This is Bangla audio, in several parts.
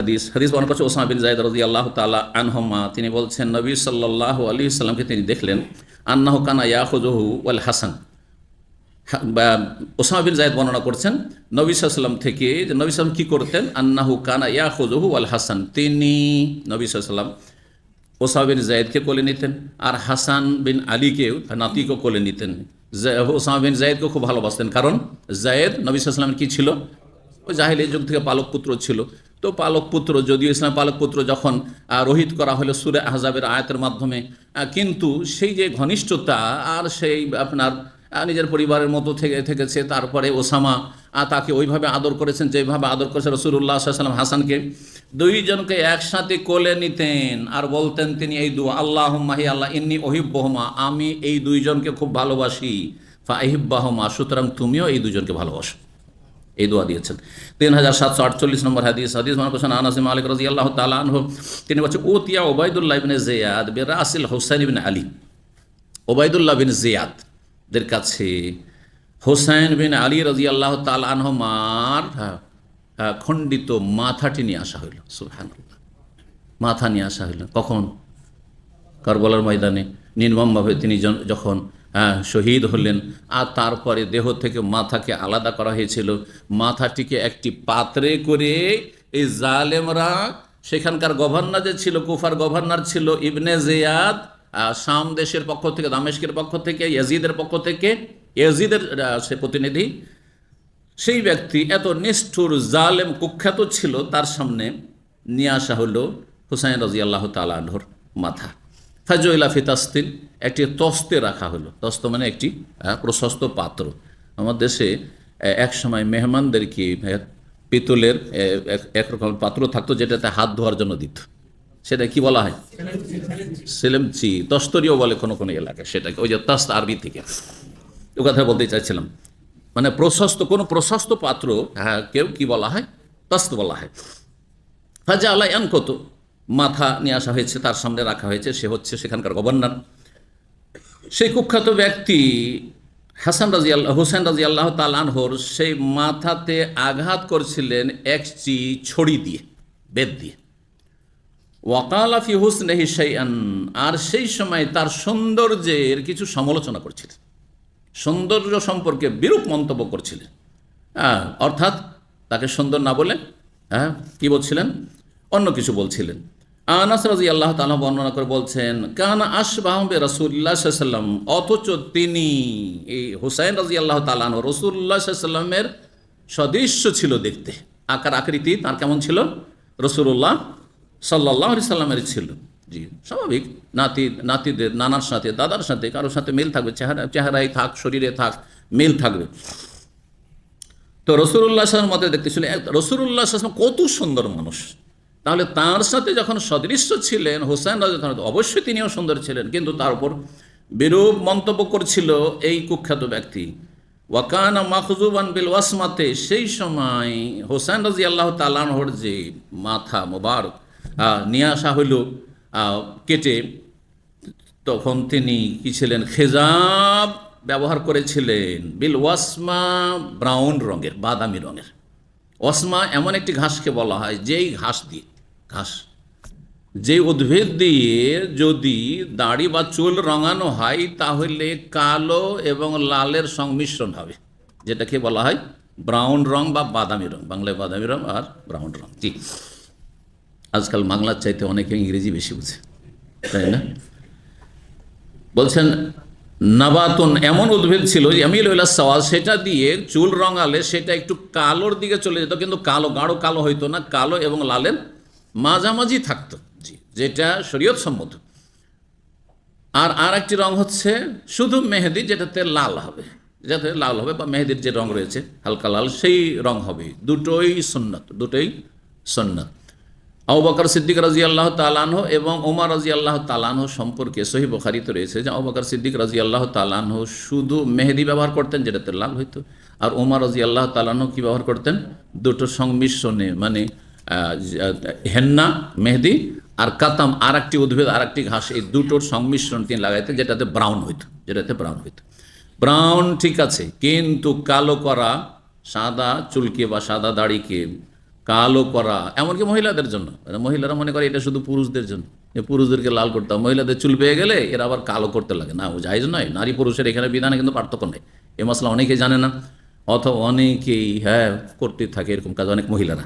হাদিস হাদিস বর্ণনা করছে ওসামা বিন জায়দ রাজি আল্লাহ তালা আনহমা। তিনি বলছেন, নবী সাল্লাহ আলী সাল্লামকে তিনি দেখলেন, আন্নাহ কানা ইয়াহুজহু ওয়াল হাসান। ওসামা বিন জায়দ বর্ণনা করছেন, নবী সাল্লাম থেকে যে নবী সাল্লাম কী করতেন? আন্নাহু কানা ইয়াহুজহু ওয়াল হাসান। তিনি নবী সাল্লাম ওসামা বিন জায়দকে কোলে নিতেন, আর হাসান বিন আলীকেও নাতিকেও কোলে নিতেন। ওসামা বিন জায়দকে খুব ভালোবাসতেন। কারণ জায়দ নবী সাল্লামের কী ছিল? ওই জাহিলি যুগ থেকে পালক পুত্র ছিল। তো পালক পুত্র, যদিও ইসলাম পালক পুত্র যখন রোহিত করা হলো সুরে আহজাবের আয়াতের মাধ্যমে কিন্তু সেই যে ঘনিষ্ঠতা আর সেই আপনার নিজের পরিবারের মতো থেকে, থেকেছে, তারপরে ওসামা তাকে ওইভাবে আদর করেছেন, যেভাবে আদর করেছেন রসুল্লাহ সাল্লাম হাসানকে, দুইজনকে একসাথে কোলে নিতেন আর বলতেন তিনি এই দু আল্লাহ মাহি আল্লাহ, ইন্নি ওহিব্বহমা আমি এই দুইজনকে খুব ভালোবাসি, ফাহিব্বাহমা, সুতরাং তুমিও এই দুজনকে ভালোবাসো। এই দোয়া দিয়েছেন। তিন হাজার সাতশো আটচল্লিশ নম্বর হাদিস হাদিস মানে করছেন আনাসিম মালিক রাজি আল্লাহ তালাহ তিনি বলছেন ও তিয়া ওবায়দুল্লাহ বিন জিয়াদ বেরা আসিল হোসাইন বিন আলী। ওবায়দুল্লাহ বিন জিয়াদ দের কাছে হোসাইন বিন আলী রাজি আল্লাহ তালানহমার খণ্ডিত মাথাটি নিয়ে আসা হইল। সুহান মাথা নিয়ে আসা হইল। কখন? কারবালার ময়দানে। নির্মমভাবে তিনি যখন শহীদ হলেন। আর তারপরে দেহ থেকে মাথাকে আলাদা করা হয়েছিল। মাথাটিকে একটি পাত্রে করে এই জালেমরা, সেখানকার গভর্নর যে ছিল, কুফার গভর্নর ছিল ইবনে জিয়াদ শাম দেশের পক্ষ থেকে দামেশকের পক্ষ থেকে, ইয়াজিদের পক্ষ থেকে, ইয়াজিদের সে প্রতিনিধি, সেই ব্যক্তি এত নিষ্ঠুর জালেম কুখ্যাত ছিল, তার সামনে নিয়ে আসা হলো হুসাইন রাজি আল্লাহ তালাহর মাথা। ফাজইলা ফিতাস্তিন একটি তস্তে রাখা হলো। তস্ত মানে একটি প্রশস্ত পাত্র। আমার দেশে এক সময় মেহমানদেরকে পিতলের এক- একরকম পাত্র থাকতো যেটাতে হাত ধোয়ার জন্য দিত। সেটা কি বলা হয়? সেলেমচি তস্তরীয় বলে কোনো কোনো এলাকায় সেটাকে। ওই যে তস্ত আরবি থেকে। ও কথা বলতে চাইছিলাম। মানে প্রশস্ত, কোনো প্রশস্ত পাত্র হ্যাঁ কেউ কি বলা হয়? তস্ত বলা হয়। হাজা আল্লাহ কত মাথা নিয়ে আসা হয়েছে, তার সামনে রাখা হয়েছে, সে হচ্ছে সেখানকার গভর্নর সেই কুখ্যাত ব্যক্তি হাসান রাজি আল্লাহ হোসেন রাজি আল্লাহ তালানহর সেই মাথাতে আঘাত করছিলেন একটি ছড়ি দিয়ে বেদ দিয়ে। ওয়াকালাফি হুসনেহি শাইআন, আর সেই সময় তার সৌন্দর্যের কিছু সমালোচনা করছিলেন। সৌন্দর্য সম্পর্কে বিরূপ মন্তব্য করছিলেন। হ্যাঁ অর্থাৎ তাকে সুন্দর না বলে হ্যাঁ কি বলছিলেন? অন্য কিছু বলছিলেন। আনাস রাজি আল্লাহ তালা বর্ণনা করে বলছেন, কানা আসবাহবে রসুল্লাহ সাল্লাম অথচ তিনি এই হুসাইন রাজি আল্লাহ তালান রসুল্লাহ সাল্লামের সদৃশ্য ছিল দেখতে। আকার আকৃতি তার কেমন ছিল? রসুল্লাহ সাল্লাহ সাল্লামের ছিল। জি, স্বাভাবিক। নাতি, নাতিদের, নানার সাথে, দাদার সাথে, কারোর সাথে মিল থাকবে, চেহারা, চেহারায় থাক, শরীরে থাক, মিল থাকবে। তো রসুল্লাহ আসলামের মতে দেখতেছিল রসুল্লাহ আসলাম কত সুন্দর মানুষ। তাহলে তার সাথে যখন সদৃশ্য ছিলেন হোসেন রাজা অবশ্যই তিনিও সুন্দর ছিলেন, কিন্তু তার উপর বিরূপ মন্তব্য করছিল এই কুখ্যাত ব্যক্তি। ওয়াকানা মাহজুবান বিল ওয়াসমাতে, সেই সময় হোসেন রাজি আল্লাহ তালানহর যে মাথা মোবারক নিয়ে আসা হইল কেটে, তখন তিনি কি ছিলেন, খেজাব ব্যবহার করেছিলেন, বিল ওয়াসমা ব্রাউন রঙের, বাদামি রঙের। ওয়াসমা এমন একটি ঘাসকে বলা হয়, যেই ঘাস দিয়ে, ঘাস। যে উদ্ভিদ দিয়ে যদি দাড়ি বা চুল রঙানো হয়, তাহলে কালো এবং লালের সংমিশ্রণ হবে, যেটাকে বলা হয় ব্রাউন রং বা বাদামি রং। বাংলায় বাদামি রং আর ব্রাউন রং, জি। আজকাল বাংলার চাইতে অনেকে ইংরেজি বেশি বুঝে, তাই না? বলছেন নাবাতুন এমন উদ্ভিদ ছিল জামিল সওয়াল, সেটা দিয়ে চুল রঙালে সেটা একটু কালোর দিকে চলে যেত, কিন্তু কালো, গাঢ় কালো হইতো না, কালো এবং লালের মাঝামাঝি থাকতো। জি, যেটা শরীয়ত সম্মত। আর আর একটি রং হচ্ছে শুধু মেহেদি, যেটাতে লাল হবে। যাতে লাল হবে বা মেহেদির যে রং রয়েছে, হালকা লাল, সেই রং হবে দুটোই সন্ন্যত দুটোই সন্ন্যত আবু সিদ্দিক রাজি আল্লাহ তালানহ এবং ওমর রাজি আল্লাহ তালানহ সম্পর্কে সহি বখারিতে রয়েছে যে আবু সিদ্দিক রাজি আল্লাহ তালানহ শুধু মেহেদি ব্যবহার করতেন যেটাতে লাল হইতো। আর ওমর রাজি আল্লাহ তালানহ কি ব্যবহার করতেন? দুটো সংমিশ্রণে মানে হেন্না, মেহেদি আর কাতাম আর একটি উদ্ভিদ আর একটি ঘাস, এই দুটোর সংমিশ্রণ তিনি লাগাইতেন, যেটাতে ব্রাউন হইতো, যেটাতে ব্রাউন হইতো। ব্রাউন ঠিক আছে, কিন্তু কালো করা সাদা চুলকে বা সাদা দাড়িকে কালো করা, এমনকি মহিলাদের জন্য। মহিলারা মনে করে এটা শুধু পুরুষদের জন্য। যে পুরুষদেরকে লাল করতে হবে। মহিলাদের চুল পেয়ে গেলে এরা আবার কালো করতে লাগে। না জায়জ নয়। নারী পুরুষের এখানে বিধানে কিন্তু পার্থক্য নেই। এ মশলা অনেকেই জানে না। অথবা অনেকেই হ্যাঁ করতে থাকে এরকম কাজ অনেক মহিলারা।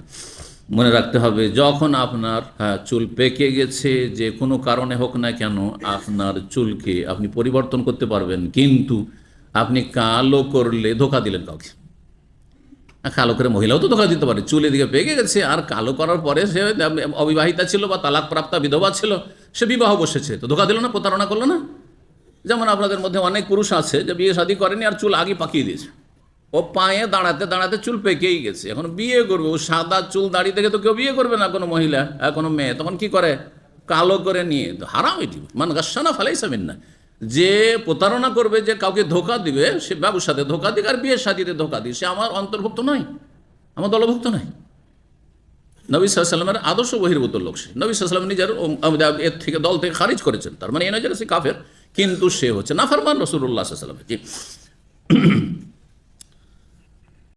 মনে রাখতে হবে, যখন আপনার হ্যাঁ চুল পেকে গেছে, যে কোনো কারণে হোক না কেন, আপনার চুলকে আপনি পরিবর্তন করতে পারবেন। কিন্তু আপনি কালো করলে ধোকা দিলেন কাউকে। কালো করে মহিলাও তো ধোকা দিতে পারে। চুলে দিকে পেকে গেছে, আর কালো করার পরে সে অবিবাহিতা ছিল বা তালাক প্রাপ্তা বিধবা ছিল, সে বিবাহ বসেছে। তো ধোকা দিল না, প্রতারণা করল না? যেমন আপনাদের মধ্যে অনেক পুরুষ আছে, যে বিয়ে শাদী করেনি আর চুল আগে পাকিয়ে দিয়েছে। ও পায়ে দাঁড়াতে দাঁড়াতে চুল পেকেই গেছে। এখন বিয়ে করবে, ও সাদা চুল দাঁড়িয়ে থেকে তো কেউ বিয়ে করবে না কোনো মহিলা কোনো মেয়ে। তখন কি করে? কালো করে নিয়ে, হারাম এটি। মান গাছানা ফালাই সামিন না যে প্রতারণা করবে, যে কাউকে ধোকা দিবে, সে ব্যবসাতে ধোকা দিক আর বিয়ের সাথে ধোকা দিক। সে আমার অন্তর্ভুক্ত নয়, আমার দলভুক্ত নয়। নবী সাল্লামের আদর্শ বহির্ভূত লোক সে। নবী সাল্লাম নিজের এর থেকে দল থেকে খারিজ করেছেন। তার মানে এ যে সে কাফের, কিন্তু সে হচ্ছে নাফারমান রসুল্লাহ সাল্লাম জি